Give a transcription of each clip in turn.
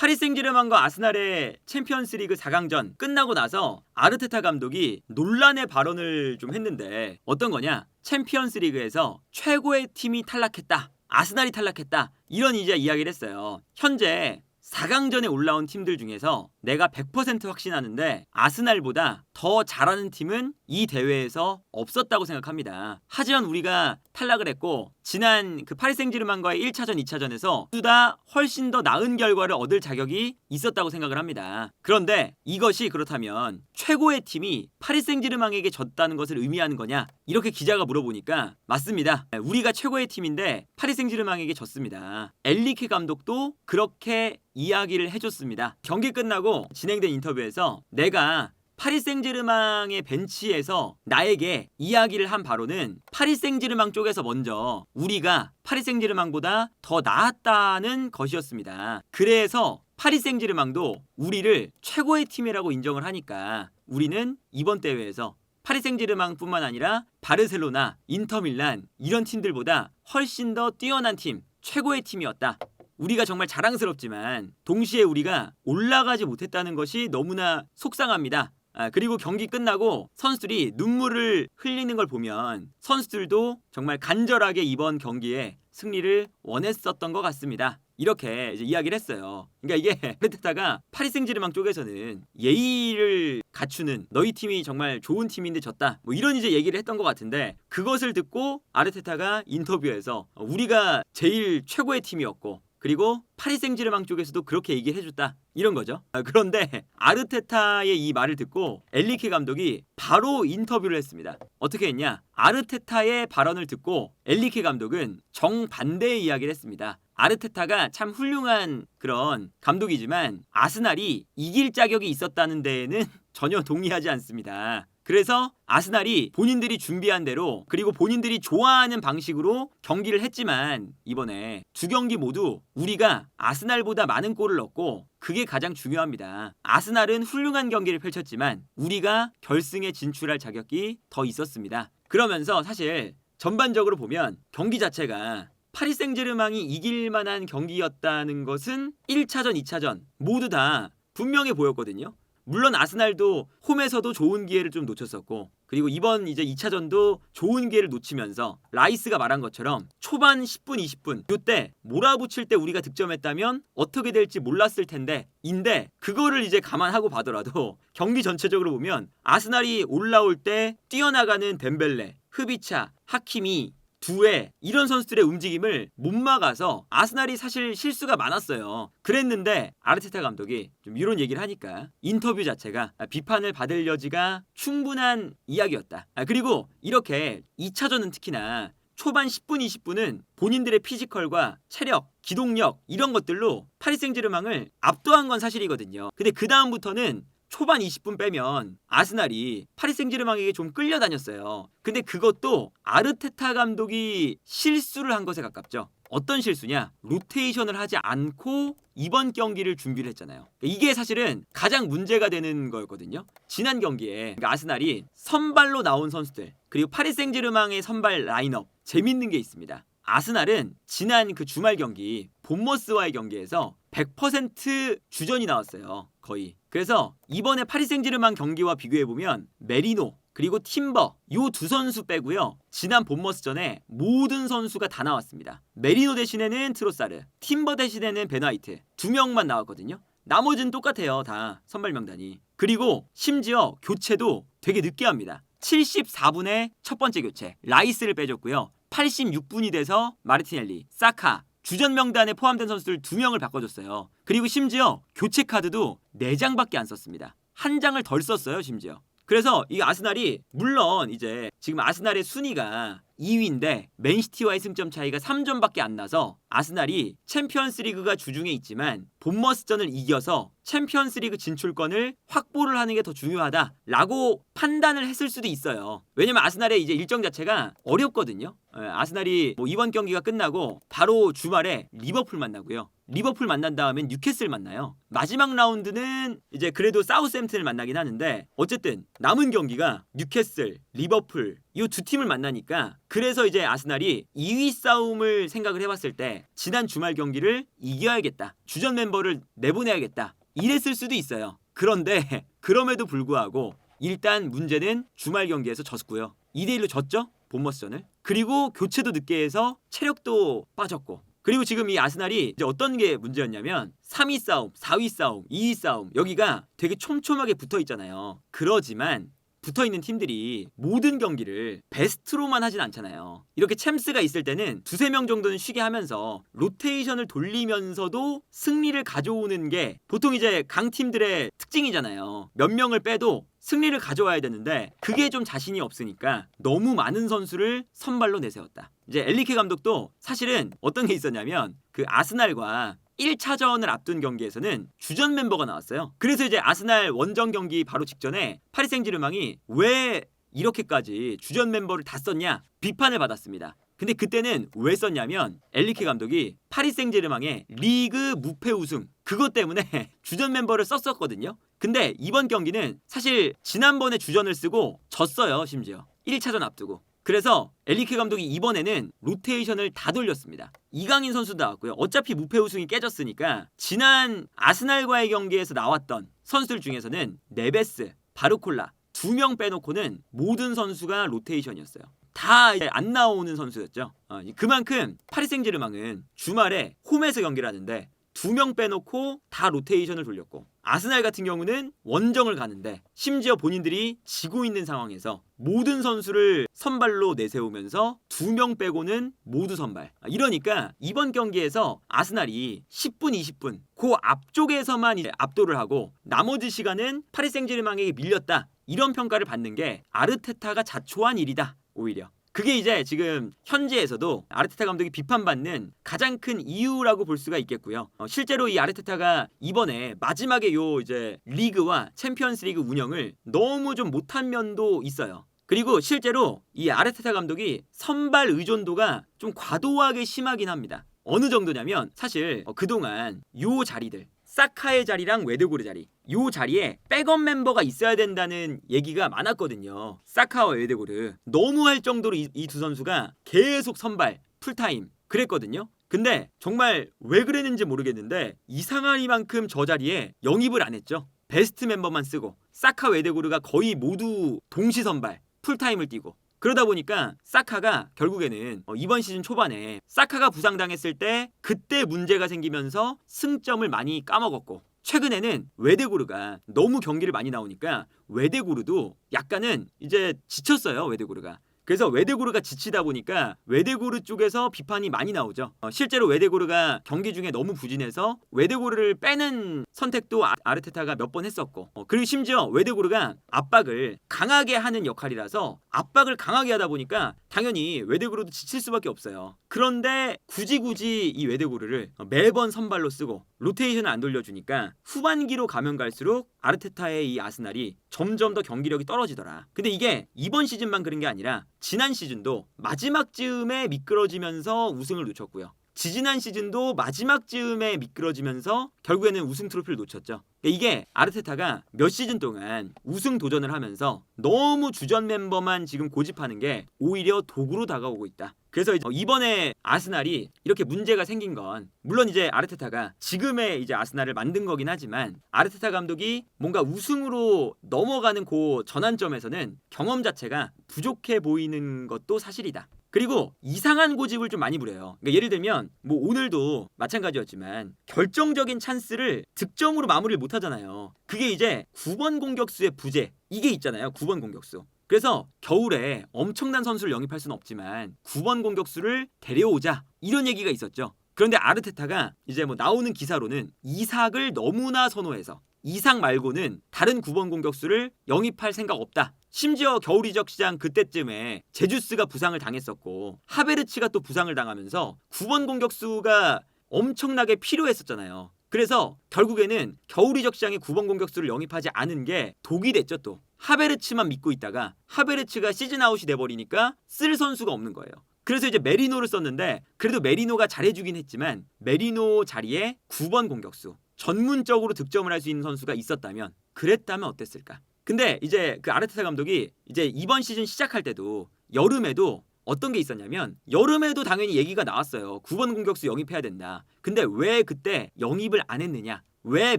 파리 생제르맹과 아스날의 챔피언스리그 4강전 끝나고 나서 아르테타 감독이 논란의 발언을 좀 했는데 어떤 거냐? 챔피언스리그에서 최고의 팀이 탈락했다. 아스날이 탈락했다. 이런 이제 이야기를 했어요. 현재 4강전에 올라온 팀들 중에서 내가 100% 확신하는데 아스날보다 더 잘하는 팀은 이 대회에서 없었다고 생각합니다. 하지만 우리가 탈락을 했고 지난 그 파리 생제르맹과의 1차전, 2차전에서 둘다 훨씬 더 나은 결과를 얻을 자격이 있었다고 생각을 합니다. 그런데 이것이 그렇다면 최고의 팀이 파리 생제르맹에게 졌다는 것을 의미하는 거냐? 이렇게 기자가 물어보니까 맞습니다. 우리가 최고의 팀인데 파리 생제르맹에게 졌습니다. 엘리케 감독도 그렇게 이야기를 해줬습니다. 경기 끝나고 진행된 인터뷰에서 내가 파리 생제르맹의 벤치에서 나에게 이야기를 한 바로는 파리 생제르맹 쪽에서 먼저 우리가 파리 생제르맹보다 더 나았다는 것이었습니다. 그래서 파리 생제르맹도 우리를 최고의 팀이라고 인정을 하니까 우리는 이번 대회에서 파리 생제르맹뿐만 아니라 바르셀로나, 인터밀란 이런 팀들보다 훨씬 더 뛰어난 팀, 최고의 팀이었다. 우리가 정말 자랑스럽지만 동시에 우리가 올라가지 못했다는 것이 너무나 속상합니다. 아, 그리고 경기 끝나고 선수들이 눈물을 흘리는 걸 보면 선수들도 정말 간절하게 이번 경기에 승리를 원했었던 것 같습니다. 이렇게 이야기를 했어요. 그러니까 이게 아르테타가 파리 생제르맹 쪽에서는 예의를 갖추는 너희 팀이 정말 좋은 팀인데 졌다. 뭐 이런 이제 얘기를 했던 것 같은데 그것을 듣고 아르테타가 인터뷰에서 우리가 제일 최고의 팀이었고 그리고 파리 생제르맹 쪽에서도 그렇게 얘기를 해줬다 이런 거죠. 아, 그런데 아르테타의 이 말을 듣고 엘리케 감독이 바로 인터뷰를 했습니다. 어떻게 했냐? 아르테타의 발언을 듣고 엘리케 감독은 정반대의 이야기를 했습니다. 아르테타가 참 훌륭한 그런 감독이지만 아스날이 이길 자격이 있었다는 데에는 전혀 동의하지 않습니다. 그래서 아스날이 본인들이 준비한 대로 그리고 본인들이 좋아하는 방식으로 경기를 했지만 이번에 두 경기 모두 우리가 아스날보다 많은 골을 넣고 그게 가장 중요합니다. 아스날은 훌륭한 경기를 펼쳤지만 우리가 결승에 진출할 자격이 더 있었습니다. 그러면서 사실 전반적으로 보면 경기 자체가 파리 생제르맹이 이길 만한 경기였다는 것은 1차전, 2차전 모두 다 분명해 보였거든요. 물론 아스날도 홈에서도 좋은 기회를 좀 놓쳤었고 그리고 이번 이제 2차전도 좋은 기회를 놓치면서 라이스가 말한 것처럼 초반 10분 20분 이때 몰아붙일 때 우리가 득점했다면 어떻게 될지 몰랐을 텐데 인데 그거를 이제 감안하고 봐더라도 경기 전체적으로 보면 아스날이 올라올 때 뛰어나가는 덴벨레, 흐비차, 하키미 두에 이런 선수들의 움직임을 못 막아서 아스날이 사실 실수가 많았어요. 그랬는데 아르테타 감독이 좀 이런 얘기를 하니까 인터뷰 자체가 비판을 받을 여지가 충분한 이야기였다. 아, 그리고 이렇게 2차전은 특히나 초반 10분 20분은 본인들의 피지컬과 체력, 기동력 이런 것들로 파리 생제르맹을 압도한 건 사실이거든요. 근데 그 다음부터는 초반 20분 빼면 아스날이 파리 생제르맹에게 좀 끌려다녔어요. 근데 그것도 아르테타 감독이 실수를 한 것에 가깝죠. 어떤 실수냐? 로테이션을 하지 않고 이번 경기를 준비를 했잖아요. 이게 사실은 가장 문제가 되는 거였거든요. 지난 경기에 그러니까 아스날이 선발로 나온 선수들 그리고 파리 생제르맹의 선발 라인업 재밌는 게 있습니다. 아스날은 지난 그 주말 경기 본머스와의 경기에서 100% 주전이 나왔어요. 거의. 그래서 이번에 파리 생제르맹 경기와 비교해 보면 메리노 그리고 팀버 요 두 선수 빼고요. 지난 본머스전에 모든 선수가 다 나왔습니다. 메리노 대신에는 트로사르, 팀버 대신에는 베나이트 두 명만 나왔거든요. 나머지는 똑같아요. 다 선발 명단이. 그리고 심지어 교체도 되게 늦게 합니다. 74분에 첫 번째 교체 라이스를 빼줬고요. 86분이 돼서 마르티넬리, 사카, 주전 명단에 포함된 선수들 두 명을 바꿔줬어요. 그리고 심지어 교체 카드도 네 장밖에 안 썼습니다. 한 장을 덜 썼어요, 심지어. 그래서 이 아스날이 물론 이제 지금 아스날의 순위가 2위인데 맨시티와의 승점 차이가 3점밖에 안 나서 아스날이 챔피언스리그가 주중에 있지만 본머스전을 이겨서 챔피언스리그 진출권을 확보를 하는 게 더 중요하다라고 판단을 했을 수도 있어요. 왜냐면 아스날의 이제 일정 자체가 어렵거든요. 예, 아스날이 뭐 이번 경기가 끝나고 바로 주말에 리버풀 만나고요. 리버풀 만난 다음엔 뉴캐슬 만나요. 마지막 라운드는 이제 그래도 사우스햄튼을 만나긴 하는데 어쨌든 남은 경기가 뉴캐슬, 리버풀 이 두 팀을 만나니까 그래서 이제 아스날이 2위 싸움을 생각을 해봤을 때 지난 주말 경기를 이겨야겠다. 주전 멤버를 내보내야겠다. 이랬을 수도 있어요. 그런데 그럼에도 불구하고 일단 문제는 주말 경기에서 졌고요. 2대 1로 졌죠? 본머스전을. 그리고 교체도 늦게 해서 체력도 빠졌고. 그리고 지금 이 아스날이 이제 어떤 게 문제였냐면 3위 싸움, 4위 싸움, 2위 싸움 여기가 되게 촘촘하게 붙어 있잖아요. 그러지만 붙어 있는 팀들이 모든 경기를 베스트로만 하진 않잖아요. 이렇게 챔스가 있을 때는 두세 명 정도는 쉬게 하면서 로테이션을 돌리면서도 승리를 가져오는 게 보통 이제 강팀들의 특징이잖아요. 몇 명을 빼도 승리를 가져와야 되는데 그게 좀 자신이 없으니까 너무 많은 선수를 선발로 내세웠다. 이제 엘리케 감독도 사실은 어떤 게 있었냐면 그 아스날과 1차전을 앞둔 경기에서는 주전 멤버가 나왔어요. 그래서 이제 아스날 원정 경기 바로 직전에 파리 생지르망이 왜 이렇게까지 주전 멤버를 다 썼냐 비판을 받았습니다. 근데 그때는 왜 썼냐면 엘리케 감독이 파리 생제르맹의 리그 무패 우승 그것 때문에 주전 멤버를 썼었거든요. 근데 이번 경기는 사실 지난번에 주전을 쓰고 졌어요, 심지어. 1차전 앞두고. 그래서 엘리케 감독이 이번에는 로테이션을 다 돌렸습니다. 이강인 선수도 나왔고요. 어차피 무패 우승이 깨졌으니까 지난 아스날과의 경기에서 나왔던 선수들 중에서는 네베스, 바르콜라 두 명 빼놓고는 모든 선수가 로테이션이었어요. 다 안 나오는 선수였죠. 어, 그만큼 파리 생제르맹은 주말에 홈에서 경기를 하는데 두 명 빼놓고 다 로테이션을 돌렸고 아스날 같은 경우는 원정을 가는데 심지어 본인들이 지고 있는 상황에서 모든 선수를 선발로 내세우면서 두 명 빼고는 모두 선발. 아, 이러니까 이번 경기에서 아스날이 10분, 20분 그 앞쪽에서만 압도를 하고 나머지 시간은 파리 생제르맹에게 밀렸다. 이런 평가를 받는 게 아르테타가 자초한 일이다. 오히려. 그게 이제 지금 현지에서도 아르테타 감독이 비판받는 가장 큰 이유라고 볼 수가 있겠고요. 어, 실제로 이 아르테타가 이번에 마지막에 요 이제 리그와 챔피언스리그 운영을 너무 좀 못한 면도 있어요. 그리고 실제로 이 아르테타 감독이 선발 의존도가 좀 과도하게 심하긴 합니다. 어느 정도냐면 사실 어, 그동안 요 자리들 사카의 자리랑 웨드고르 자리 요 자리에 백업 멤버가 있어야 된다는 얘기가 많았거든요. 사카와 웨드고르 너무 할 정도로 이 두 선수가 계속 선발 풀타임 그랬거든요. 근데 정말 왜 그랬는지 모르겠는데 이상하리만큼 저 자리에 영입을 안 했죠. 베스트 멤버만 쓰고 사카 웨데고르가 거의 모두 동시 선발 풀타임을 뛰고 그러다 보니까 사카가 결국에는 어, 이번 시즌 초반에 사카가 부상당했을 때 그때 문제가 생기면서 승점을 많이 까먹었고 최근에는 웨데고르가 너무 경기를 많이 나오니까 웨데고르도 약간은 이제 지쳤어요 웨데고르가 그래서 웨데고르가 지치다 보니까 웨데고르 쪽에서 비판이 많이 나오죠. 어, 실제로 웨데고르가 경기 중에 너무 부진해서 웨데고르를 빼는 선택도 아, 아르테타가 몇 번 했었고 어, 그리고 심지어 웨데고르가 압박을 강하게 하는 역할이라서 압박을 강하게 하다 보니까 당연히 웨데고르도 지칠 수밖에 없어요. 그런데 굳이 굳이 이 웨데고르를 매번 선발로 쓰고 로테이션을 안 돌려주니까 후반기로 가면 갈수록 아르테타의 이 아스날이 점점 더 경기력이 떨어지더라. 근데 이게 이번 시즌만 그런 게 아니라 지난 시즌도 마지막 즈음에 미끄러지면서 우승을 놓쳤고요. 지지난 시즌도 마지막 즈음에 미끄러지면서 결국에는 우승 트로피를 놓쳤죠. 이게 아르테타가 몇 시즌 동안 우승 도전을 하면서 너무 주전 멤버만 지금 고집하는 게 오히려 도구로 다가오고 있다. 그래서 이번에 아스날이 이렇게 문제가 생긴 건 물론 이제 아르테타가 지금의 이제 아스날을 만든 거긴 하지만 아르테타 감독이 뭔가 우승으로 넘어가는 그 전환점에서는 경험 자체가 부족해 보이는 것도 사실이다. 그리고 이상한 고집을 좀 많이 부려요. 그러니까 예를 들면 뭐 오늘도 마찬가지였지만 결정적인 찬스를 득점으로 마무리를 못 하잖아요. 그게 이제 9번 공격수의 부재 이게 있잖아요. 9번 공격수. 그래서 겨울에 엄청난 선수를 영입할 수는 없지만 9번 공격수를 데려오자 이런 얘기가 있었죠. 그런데 아르테타가 이제 뭐 나오는 기사로는 이삭을 너무나 선호해서 이삭 말고는 다른 9번 공격수를 영입할 생각 없다. 심지어 겨울 이적 시장 그때쯤에 제주스가 부상을 당했었고 하베르치가 또 부상을 당하면서 9번 공격수가 엄청나게 필요했었잖아요. 그래서 결국에는 겨울 이 적 시장에 9번 공격수를 영입하지 않은 게 독이 됐죠 또. 하베르츠만 믿고 있다가 하베르츠가 시즌 아웃이 돼버리니까 쓸 선수가 없는 거예요. 그래서 이제 메리노를 썼는데 그래도 메리노가 잘해주긴 했지만 메리노 자리에 9번 공격수 전문적으로 득점을 할 수 있는 선수가 있었다면 그랬다면 어땠을까? 근데 이제 그 아르테타 감독이 이제 이번 시즌 시작할 때도 여름에도 어떤 게 있었냐면 여름에도 당연히 얘기가 나왔어요. 9번 공격수 영입해야 된다. 근데 왜 그때 영입을 안 했느냐? 왜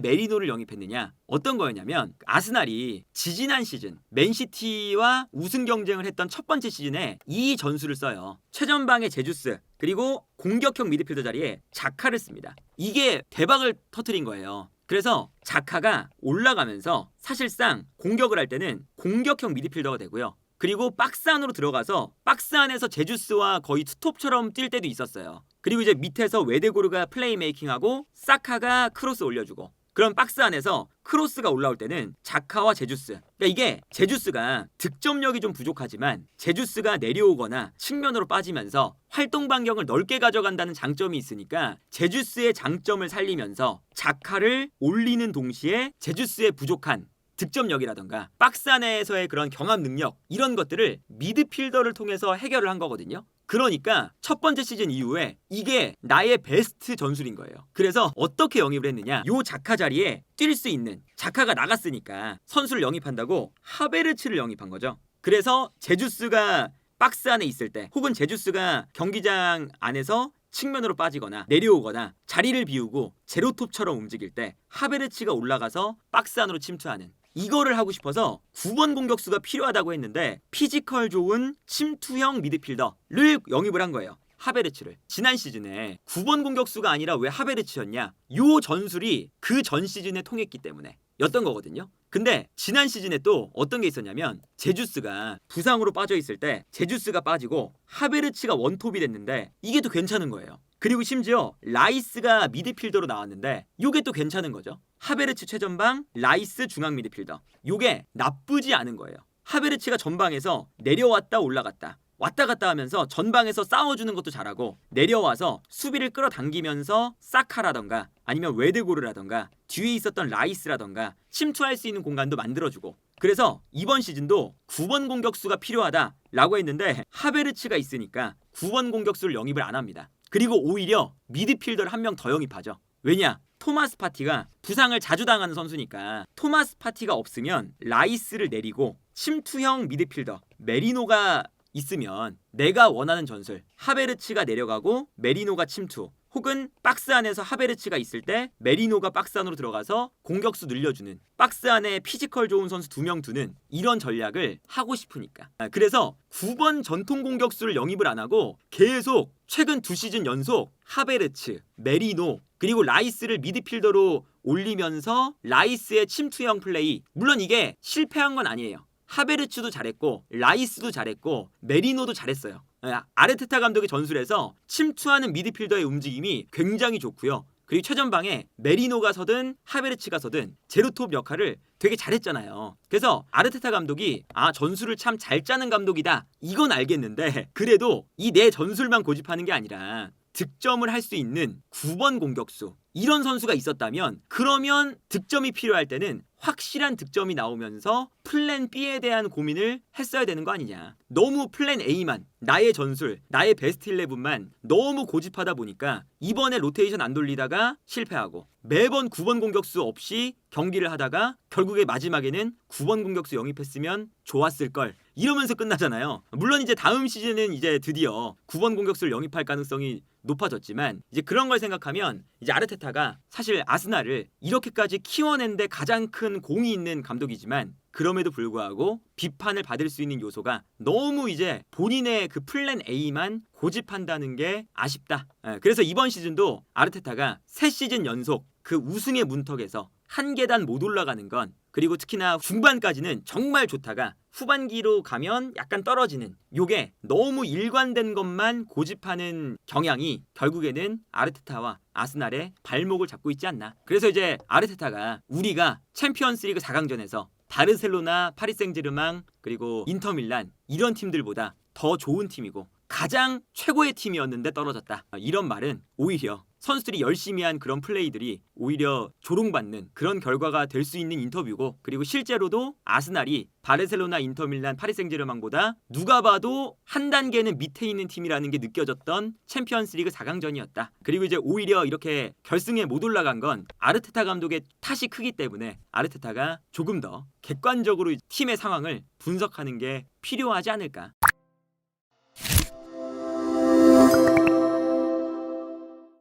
메리노를 영입했느냐? 어떤 거였냐면 아스날이 지지난 시즌 맨시티와 우승 경쟁을 했던 첫 번째 시즌에 이 전술을 써요. 최전방에 제주스 그리고 공격형 미드필더 자리에 자카를 씁니다. 이게 대박을 터트린 거예요. 그래서 자카가 올라가면서 사실상 공격을 할 때는 공격형 미드필더가 되고요. 그리고 박스 안으로 들어가서 박스 안에서 제주스와 거의 투톱처럼 뛸 때도 있었어요. 그리고 이제 밑에서 웨데고르가 플레이메이킹하고 사카가 크로스 올려주고 그럼 박스 안에서 크로스가 올라올 때는 자카와 제주스. 그러니까 이게 제주스가 득점력이 좀 부족하지만 제주스가 내려오거나 측면으로 빠지면서 활동 반경을 넓게 가져간다는 장점이 있으니까 제주스의 장점을 살리면서 자카를 올리는 동시에 제주스의 부족한 득점력이라던가 박스 안에서의 그런 경합 능력 이런 것들을 미드필더를 통해서 해결을 한 거거든요. 그러니까 첫 번째 시즌 이후에 이게 나의 베스트 전술인 거예요. 그래서 어떻게 영입을 했느냐? 요 자카 자리에 뛸 수 있는 자카가 나갔으니까 선수를 영입한다고 하베르츠를 영입한 거죠. 그래서 제주스가 박스 안에 있을 때 혹은 제주스가 경기장 안에서 측면으로 빠지거나 내려오거나 자리를 비우고 제로톱처럼 움직일 때 하베르츠가 올라가서 박스 안으로 침투하는 이거를 하고 싶어서 9번 공격수가 필요하다고 했는데 피지컬 좋은 침투형 미드필더를 영입을 한 거예요. 하베르츠를 지난 시즌에 9번 공격수가 아니라 왜 하베르츠였냐? 요 전술이 그 전 시즌에 통했기 때문에 였던 거거든요. 근데 지난 시즌에 또 어떤 게 있었냐면 제주스가 부상으로 빠져 있을 때 제주스가 빠지고 하베르츠가 원톱이 됐는데 이게 또 괜찮은 거예요. 그리고 심지어 라이스가 미드필더로 나왔는데 요게 또 괜찮은 거죠. 하베르츠 최전방, 라이스 중앙 미드필더. 요게 나쁘지 않은 거예요. 하베르츠가 전방에서 내려왔다 올라갔다. 왔다 갔다 하면서 전방에서 싸워주는 것도 잘하고 내려와서 수비를 끌어당기면서 사카라던가 아니면 웨드고르라던가 뒤에 있었던 라이스라던가 침투할 수 있는 공간도 만들어주고 그래서 이번 시즌도 9번 공격수가 필요하다라고 했는데 하베르츠가 있으니까 9번 공격수를 영입을 안 합니다. 그리고 오히려 미드필더를 한 명 더 영입하죠. 왜냐? 토마스 파티가 부상을 자주 당하는 선수니까 토마스 파티가 없으면 라이스를 내리고 침투형 미드필더 메리노가 있으면 내가 원하는 전술 하베르츠가 내려가고 메리노가 침투 혹은 박스 안에서 하베르츠가 있을 때 메리노가 박스 안으로 들어가서 공격수 늘려주는 박스 안에 피지컬 좋은 선수 두 명 두는 이런 전략을 하고 싶으니까 아, 그래서 9번 전통 공격수를 영입을 안 하고 계속 최근 두 시즌 연속 하베르츠, 메리노 그리고 라이스를 미드필더로 올리면서 라이스의 침투형 플레이 물론 이게 실패한 건 아니에요. 하베르츠도 잘했고 라이스도 잘했고 메리노도 잘했어요. 아, 아르테타 감독의 전술에서 침투하는 미드필더의 움직임이 굉장히 좋고요. 그리고 최전방에 메리노가 서든 하베르츠가 서든 제로톱 역할을 되게 잘했잖아요. 그래서 아르테타 감독이 아 전술을 참 잘 짜는 감독이다. 이건 알겠는데 그래도 이 내 전술만 고집하는 게 아니라 득점을 할 수 있는 9번 공격수 이런 선수가 있었다면 그러면 득점이 필요할 때는 확실한 득점이 나오면서 플랜 B에 대한 고민을 했어야 되는 거 아니냐. 너무 플랜 A만 나의 전술, 나의 베스트 11만 너무 고집하다 보니까 이번에 로테이션 안 돌리다가 실패하고 매번 9번 공격수 없이 경기를 하다가 결국에 마지막에는 9번 공격수 영입했으면 좋았을 걸 이러면서 끝나잖아요. 물론 이제 다음 시즌은 이제 드디어 9번 공격수를 영입할 가능성이 높아졌지만 이제 그런 걸 생각하면 이제 아르테타가 사실 아스날을 이렇게까지 키워낸데 가장 큰 공이 있는 감독이지만 그럼에도 불구하고 비판을 받을 수 있는 요소가 너무 이제 본인의 그 플랜 A만 고집한다는 게 아쉽다. 예, 그래서 이번 시즌도 아르테타가 세 시즌 연속 그 우승의 문턱에서 한 계단 못 올라가는 건 그리고 특히나 중반까지는 정말 좋다가 후반기로 가면 약간 떨어지는 요게 너무 일관된 것만 고집하는 경향이 결국에는 아르테타와 아스날의 발목을 잡고 있지 않나. 그래서 이제 아르테타가 우리가 챔피언스리그 4강전에서 바르셀로나, 파리 생제르맹 그리고 인터밀란 이런 팀들보다 더 좋은 팀이고 가장 최고의 팀이었는데 떨어졌다. 이런 말은 오히려 선수들이 열심히 한 그런 플레이들이 오히려 조롱받는 그런 결과가 될 수 있는 인터뷰고 그리고 실제로도 아스날이 바르셀로나, 인터밀란, 파리 생제르맹보다 누가 봐도 한 단계는 밑에 있는 팀이라는 게 느껴졌던 챔피언스리그 4강전이었다. 그리고 이제 오히려 이렇게 결승에 못 올라간 건 아르테타 감독의 탓이 크기 때문에 아르테타가 조금 더 객관적으로 팀의 상황을 분석하는 게 필요하지 않을까.